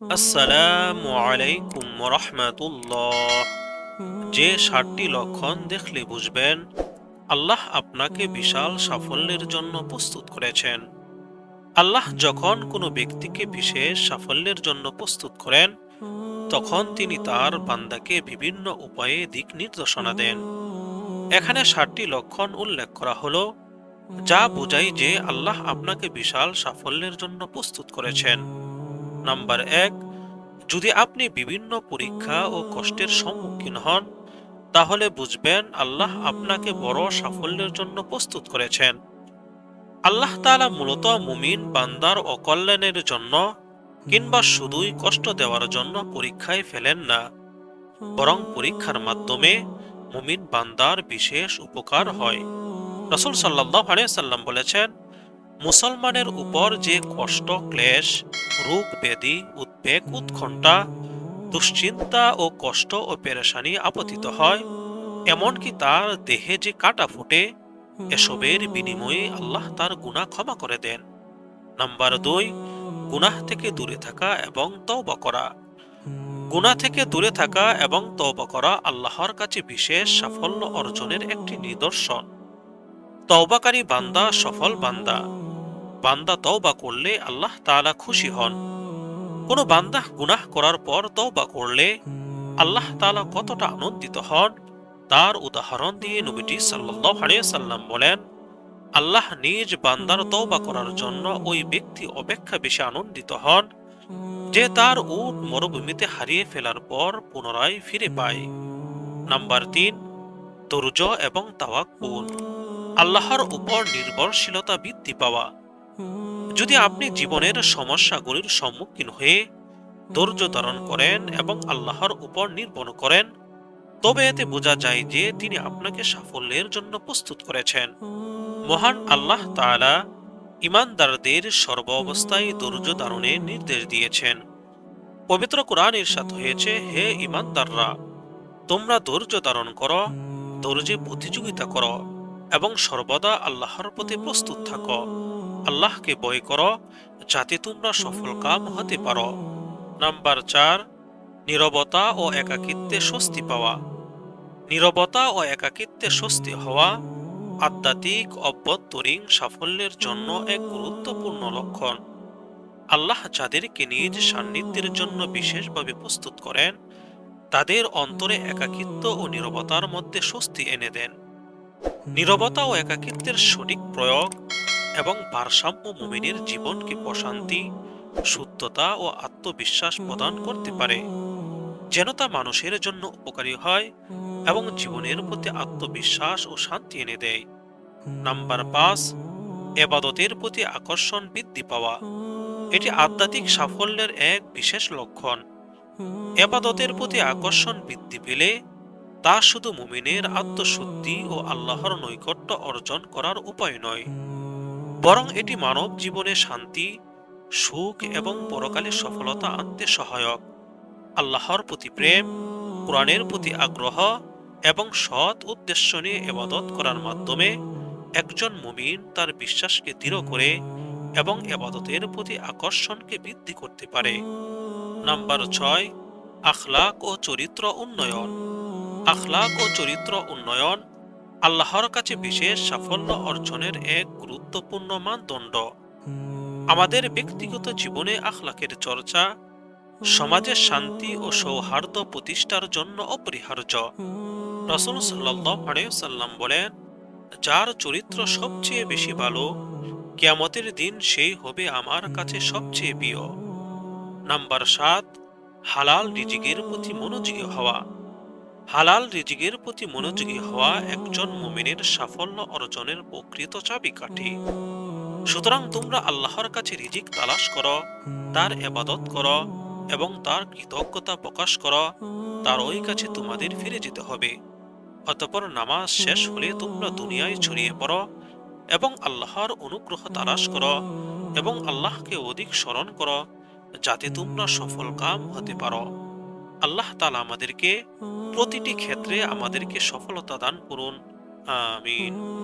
আসসালামু আলাইকুম রহমাতুল্লাহ যে ষাটটি লক্ষণ দেখলে বুঝবেন, আল্লাহ আপনাকে বিশাল সাফল্যের জন্য প্রস্তুত করেছেন। আল্লাহ যখন কোনো ব্যক্তিকে বিশেষ সাফল্যের জন্য প্রস্তুত করেন, তখন তিনি তার বান্দাকে বিভিন্ন উপায়ে দিক নির্দেশনা দেন। এখানে ষাটটি লক্ষণ উল্লেখ করা হলো, যা বোঝায় যে আল্লাহ আপনাকে বিশাল সাফল্যের জন্য প্রস্তুত করেছেন। নাম্বার এক, যদি আপনি বিভিন্ন পরীক্ষা ও কষ্টের সম্মুখীন হন, তাহলে বুঝবেন আল্লাহ আপনাকে বড় সাফল্যের জন্য প্রস্তুত করেছেন। আল্লাহ তাআলা মূলত মুমিন বান্দার অকল্যাণের জন্য কিংবা শুধুই কষ্ট দেওয়ার জন্য পরীক্ষায় ফেলেন না, বরং পরীক্ষার মাধ্যমে মুমিন বান্দার বিশেষ উপকার হয়। রসুল সাল্লাহ সাল্লাম বলেছেন মুসলমানের উপর যে কষ্ট, ক্লেশ, রোগ, ব্যাধি, উদ্বেগ, উৎকণ্ঠা, দুশ্চিন্তা ও কষ্ট ও পেরেশানি আপতিত হয়, এমনকি তার দেহে যে কাটা ফুটে, এসবের বিনিময়ে আল্লাহ তার গুনাহ ক্ষমা করে দেন। নাম্বার দুই, গুনাহ থেকে দূরে থাকা এবং তওবা করা। গুনাহ থেকে দূরে থাকা এবং তওবা করা আল্লাহর কাছে বিশেষ সাফল্য অর্জনের একটি নিদর্শন। তওবাকারী বান্দা সফল বান্দা। বান্দা তওবা করলে আল্লাহ তাআলা খুশি হন। কোনো বান্দা গুনাহ করার পর তওবা করলে আল্লাহ তাআলা কতটা আনন্দিত হন, তার উদাহরণ দিয়ে সাল্লাল্লাহু আলাইহি সাল্লাম বলেন, আল্লাহ নিজ বান্দার তওবা করার জন্য ওই ব্যক্তি অপেক্ষা বেশি আনন্দিত হন, যে তার উট মরুভূমিতে হারিয়ে ফেলার পর পুনরায় ফিরে পায়। নাম্বার তিন ধৈর্য এবং তাওয়াক্কুল। আল্লাহর উপর নির্ভরশীলতা বৃদ্ধি পাওয়া। যদি আপনি জীবনের সমস্যাগুলির সম্মুখীন হয়ে ধৈর্য ধারণ করেন এবং আল্লাহর উপর নির্ভর করেন, তবে এতে বোঝা যায় যে তিনি আপনাকে সাফল্যের জন্য প্রস্তুত করেছেন। মহান আল্লাহ তাআলা ইমানদারদের সর্ব অবস্থায় ধৈর্য ধারণের নির্দেশ দিয়েছেন। পবিত্র কোরআন ইরশাদ হয়েছে, হে ইমানদাররা তোমরা ধৈর্য ধারণ করো ধৈর্যে প্রতিযোগিতা করো এবং সর্বদা আল্লাহর প্রতি প্রস্তুত থাকো। আল্লাহকে বয় করো, যাতে তোমরা সফল কাম হতে পারো। নাম্বার চার, নীরবতা ও একাকিত্বে স্বস্তি পাওয়া। নীরবতা ও একাকিত্বে স্বস্তি হওয়া আধ্যাত্মিক অভ্যন্তরীণ সাফল্যের জন্য এক গুরুত্বপূর্ণ লক্ষণ। আল্লাহ যাদেরকে নিজ সান্নিধ্যের জন্য বিশেষভাবে প্রস্তুত করেন, তাদের অন্তরে একাকিত্ব ও নীরবতার মধ্যে স্বস্তি এনে দেন। নীরবতা ও একাকিত্বের সঠিক প্রয়োগ এবং ভারসাম্য মুমিনের জীবনকে প্রশান্তি শুদ্ধতা ও আত্মবিশ্বাস প্রদান করতে পারে। যেন তা মানুষের জন্য উপকারী হয় এবং জীবনের প্রতি আত্মবিশ্বাস ও শান্তি এনে দেয়। নাম্বার পাঁচ, এবাদতের প্রতি আকর্ষণ বৃদ্ধি পাওয়া। এটি আধ্যাত্মিক সাফল্যের এক বিশেষ লক্ষণ। এবাদতের প্রতি আকর্ষণ বৃদ্ধি পেলে তা শুধু মুমিনের আত্মশুদ্ধি ও আল্লাহর নৈকট্য অর্জন করার উপায় নয়। বরং এটি মানব জীবনে শান্তি, সুখ এবং পরকালে সফলতা আনতে সহায়ক। আল্লাহর প্রতি প্রেম, কোরআনের প্রতি আগ্রহ এবং সৎ উদ্দেশ্য নিয়ে এবাদত করার মাধ্যমে একজন মুমিন তার বিশ্বাসকে দৃঢ় করে এবং এবাদতের প্রতি আকর্ষণকে বৃদ্ধি করতে পারে। নাম্বার ছয়, আখলাক ও চরিত্র উন্নয়ন। আখলাক ও চরিত্র উন্নয়ন আল্লাহর কাছে বিশেষ সাফল্য অর্জনের এক গুরুত্বপূর্ণ মানদণ্ড। আমাদের ব্যক্তিগত জীবনে আখলাকের চর্চা সমাজের শান্তি ও সৌহার্দ্য প্রতিষ্ঠার জন্য অপরিহার্য। রসুল সাল্লাম বলেন, যার চরিত্র সবচেয়ে বেশি ভালো, কিয়ামতের দিন সেই হবে আমার কাছে সবচেয়ে প্রিয়। নাম্বার সাত, হালাল রিজিকের প্রতি মনোযোগী হওয়া। হালাল রিজিকের প্রতি মনোযোগী হওয়া একজন মুমিনের সাফল্য অর্জনের প্রকৃত চাবিকাঠি। সুতরাং তোমরা আল্লাহর কাছে রিজিক তালাশ করো, তার এবাদত করো এবং তার কৃতজ্ঞতা প্রকাশ করো, তার ওই কাছে তোমাদের ফিরে যেতে হবে। অতপর নামাজ শেষ হলে তোমরা দুনিয়ায় ছড়িয়ে পড়ো এবং আল্লাহর অনুগ্রহ তালাশ করো এবং আল্লাহকে অধিক স্মরণ করো, যাতে তোমরা সফল কাম হতে পারো। আল্লাহ তালা আমাদেরকে প্রতিটি ক্ষেত্রে আমাদেরকে সফলতা দান করুন। আমিন।